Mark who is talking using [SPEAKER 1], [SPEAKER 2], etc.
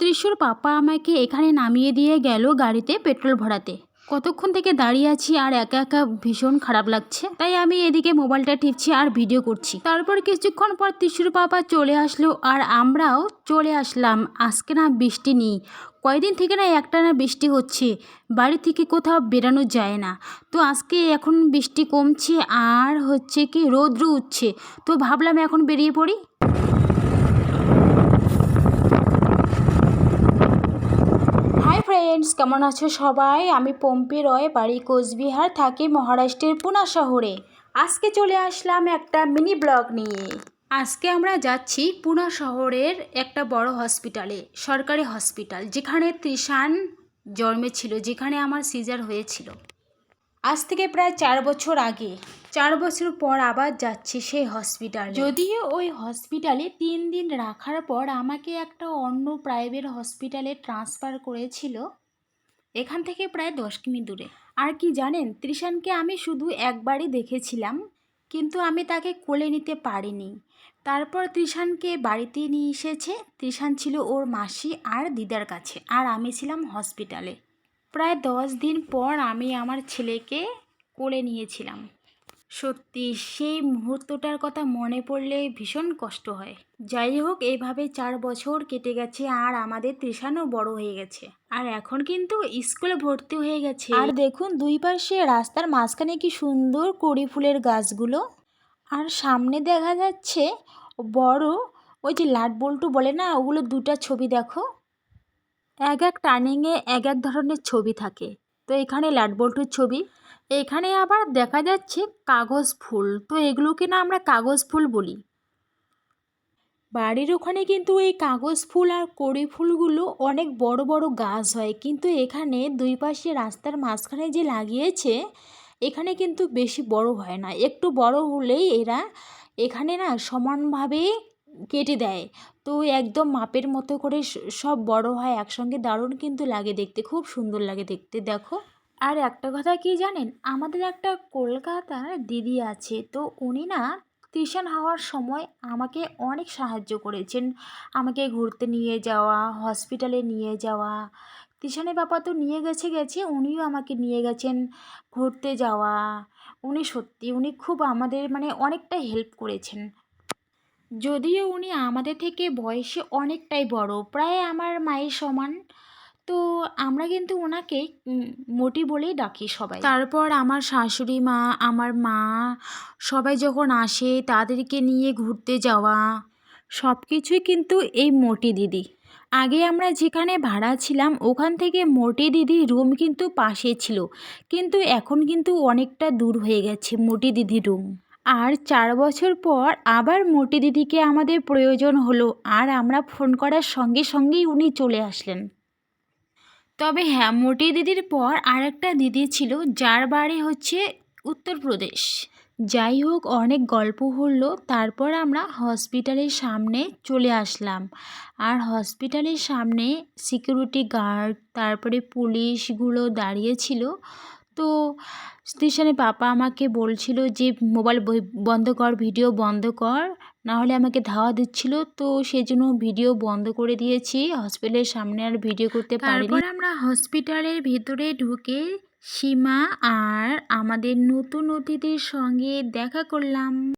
[SPEAKER 1] ত্রিশুর পাপা আমাকে এখানে নামিয়ে দিয়ে গেল গাড়িতে পেট্রোল ভরাতে। কতক্ষণ থেকে দাঁড়িয়ে আছি আর একা একা ভীষণ খারাপ লাগছে। তাই আমি এদিকে মোবাইলটা টিপছি আর ভিডিও করছি। তারপর কিছুক্ষণ পর ত্রিশুর পাপা চলে আসলো আর আমরাও চলে আসলাম। আজকে না বৃষ্টি নেই। কয়দিন থেকে না একটা না বৃষ্টি হচ্ছে। বাড়ি থেকে কোথাও বেরানো যায় না। তো আজকে এখন বৃষ্টি কমছে আর হচ্ছে কি রৌদ্র উঠছে। তো ভাবলাম এখন বেরিয়ে পড়ি। ফ্রেন্ডস কেমন আছো সবাই? আমি পম্পি রয়, বাড়ি কোচবিহার, থাকি মহারাষ্ট্রের পুনা শহরে। আজকে চলে আসলাম একটা মিনি ব্লগ নিয়ে। আজকে আমরা যাচ্ছি পুনা শহরের একটা বড় হসপিটালে সরকারি হসপিটাল যেখানে ত্রিশান জন্মেছিল, যেখানে আমার সিজার হয়েছিল। আজ থেকে প্রায় চার বছর আগে, চার বছর পর আবার যাচ্ছি সেই হসপিটাল যদিও ওই হসপিটালে তিন দিন রাখার পর আমাকে একটা অন্য প্রাইভেট হসপিটালে ট্রান্সফার করেছিল। এখান থেকে প্রায় দশ কিমি দূরে। আর কি জানেন ত্রিশানকে আমি শুধু একবারই দেখেছিলাম, কিন্তু আমি তাকে কোলে নিতে পারিনি। তারপর ত্রিশানকে বাড়িতে নিয়ে এসেছে। ত্রিশান ছিল ওর মাসি আর দিদার কাছে, আর আমি ছিলাম হসপিটালে। প্রায় দশ দিন পর আমি আমার ছেলেকে কোলে নিয়েছিলাম। সত্যি সেই মুহূর্তটার কথা মনে পড়লে ভীষণ কষ্ট হয়। যাই হোক এইভাবে চার বছর কেটে গেছে আর আমাদের তৃষানও বড় হয়ে গেছে। আর এখন কিন্তু স্কুলে ভর্তি হয়ে গেছে। আর দেখুন, দুই পাশে রাস্তার মাঝখানে কি সুন্দর কড়ি ফুলের গাছগুলো। আর সামনে দেখা যাচ্ছে বড় ওই যে লাট বল্টু বলে না, ওগুলো দুটা ছবি দেখো। এক এক টার্নিংয়ে এক এক ধরনের ছবি থাকে। তো এখানে লাট বল্টুর ছবি। এখানে আবার দেখা যাচ্ছে কাগজ ফুল। তো এগুলোকে না আমরা কাগজ ফুল বলি? বাড়ির ওখানে কিন্তু এই কাগজ ফুল আর কড়ি ফুলগুলো অনেক বড় বড় গাছ হয়। কিন্তু এখানে দুই পাশে রাস্তার মাঝখানে যে লাগিয়েছে, এখানে কিন্তু বেশি বড় হয় না। একটু বড় হলেই এরা এখানে না সমানভাবে কেটে দেয়। তো একদম মাপের মতো করে সব বড় হয়। একসঙ্গে দারুণ কিন্তু লাগে দেখতে। খুব সুন্দর লাগে দেখতে। দেখো। আর একটা কথা কি জানেন? আমাদের একটা কলকাতার দিদি আছে, তো উনি না টিউশন হওয়ার সময় আমাকে অনেক সাহায্য করেছেন। আমাকে ঘুরতে নিয়ে যাওয়া, হসপিটালে নিয়ে যাওয়া, টিউশনের বাবা তো নিয়ে গেছে গেছে, উনিও আমাকে নিয়ে গেছেন ঘুরতে যাওয়া। উনি সত্যি, উনি খুব আমাদের মানে অনেকটা হেল্প করেছেন। যদিও উনি আমাদের থেকে বয়সে অনেকটাই বড়, প্রায় আমার মায়ের সমান। তো আমরা কিন্তু ওনাকে মোটি বলেই ডাকি সবাই। তারপর আমার শাশুড়ি মা, আমার মা, সবাই যখন আসে তাদেরকে নিয়ে ঘুরতে যাওয়া সব কিছুই কিন্তু এই মোটি দিদি। আগে আমরা যেখানে ভাড়া ছিলাম, ওখান থেকে মোটি দিদি রুম কিন্তু পাশে ছিল। কিন্তু এখন কিন্তু অনেকটা দূর হয়ে গেছে মোটি দিদি রুম। আর চার বছর পর আবার মোটি দিদিকে আমাদের প্রয়োজন হলো, আর আমরা ফোন করার সঙ্গে সঙ্গেই উনি চলে আসলেন। তবে হ্যাঁ মোটি দিদির পর আরেকটা দিদি ছিল, যার বাড়ি হচ্ছে উত্তরপ্রদেশ। যাই হোক, অনেক গল্প হলো, তারপর আমরা হসপিটালের সামনে চলে আসলাম। আর হসপিটালের সামনে সিকিউরিটি গার্ড তারপরে পুলিশগুলো দাঁড়িয়েছিল তো স্টেশনে পাপা আমাকে বলছিল যে, মোবাইল বন্ধ কর, ভিডিও বন্ধ কর। না হলে আমাকে ধাওয়া দিচ্ছিল, তো সেই জন্য ভিডিও বন্ধ করে দিয়েছি। হসপিটালের সামনে আর ভিডিও করতে পারিনি। আমরা হসপিটালের ভিতরে ঢুকে সীমা আর আমাদের নতুন অতিথির সঙ্গে দেখা করলাম।